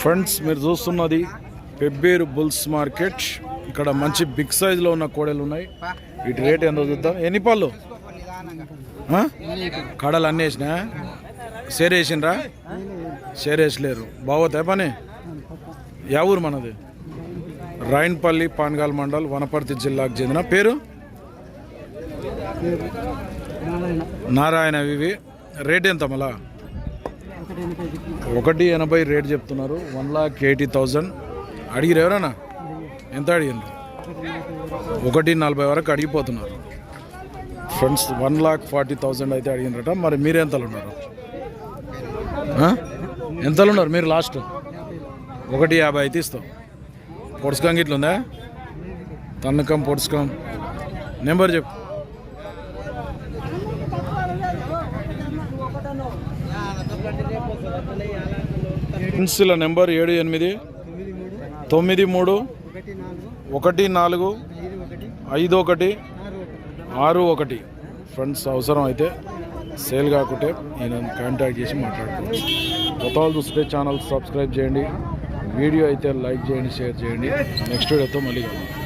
Friends మీరు చూస్తున్నది Pebbair bulls market. ఇక్కడ మంచి బిగ్ సైజులో ఉన్న కోడలు ఉన్నాయి. వీటి రేట్ ఎంతో చూద్దాం. ఎన్ని పళ్ళు? ఆ? కడలు అన్నీ వేసినా? షేర్ వేసిండ్రా? షేర్ వేసలేరు. బాగోతాయి పని? యా ఊరు మనది? రాయన్పల్లి పాన్గాల్ మండల్ వనపర్తి జిల్లాకు చెందిన పేరు? నారాయణ. ఇవి రేట్ ఎంత మళ్ళా? ఒకటి ఎనభై రేట్ చెప్తున్నారు. వన్ లాక్ ఎయిటీ థౌజండ్ అడిగిరు ఎవరన్నా? ఎంత అడిగింది ఒకటి నలభై వరకు అడిగిపోతున్నారు. Friends one lakh forty thousand అయితే అడిగినట మరి మీరు ఎంతలు ఉన్నారు ఎంతలు ఉన్నారు మీరు లాస్ట్? ఒకటి యాభై అయితే ఇస్తాం. పొడుచుకం గిట్లుందా తన్నకం పొడుచుకం. నెంబర్ చెప్పు. పెన్సిల్ నెంబర్ ఏడు ఎనిమిది తొమ్మిది మూడు ఒకటి నాలుగు ఐదు ఒకటి ఆరు ఒకటి. ఫ్రెండ్స్ అవసరం అయితే సేల్ కాకుంటే నేను కాంటాక్ట్ చేసి మాట్లాడుకోవచ్చు. కొత్తవాళ్ళు చూస్తే ఛానల్ సబ్స్క్రైబ్ చేయండి. వీడియో అయితే లైక్ చేయండి షేర్ చేయండి. నెక్స్ట్ వీడియోతో మళ్ళీ కలుగుతాం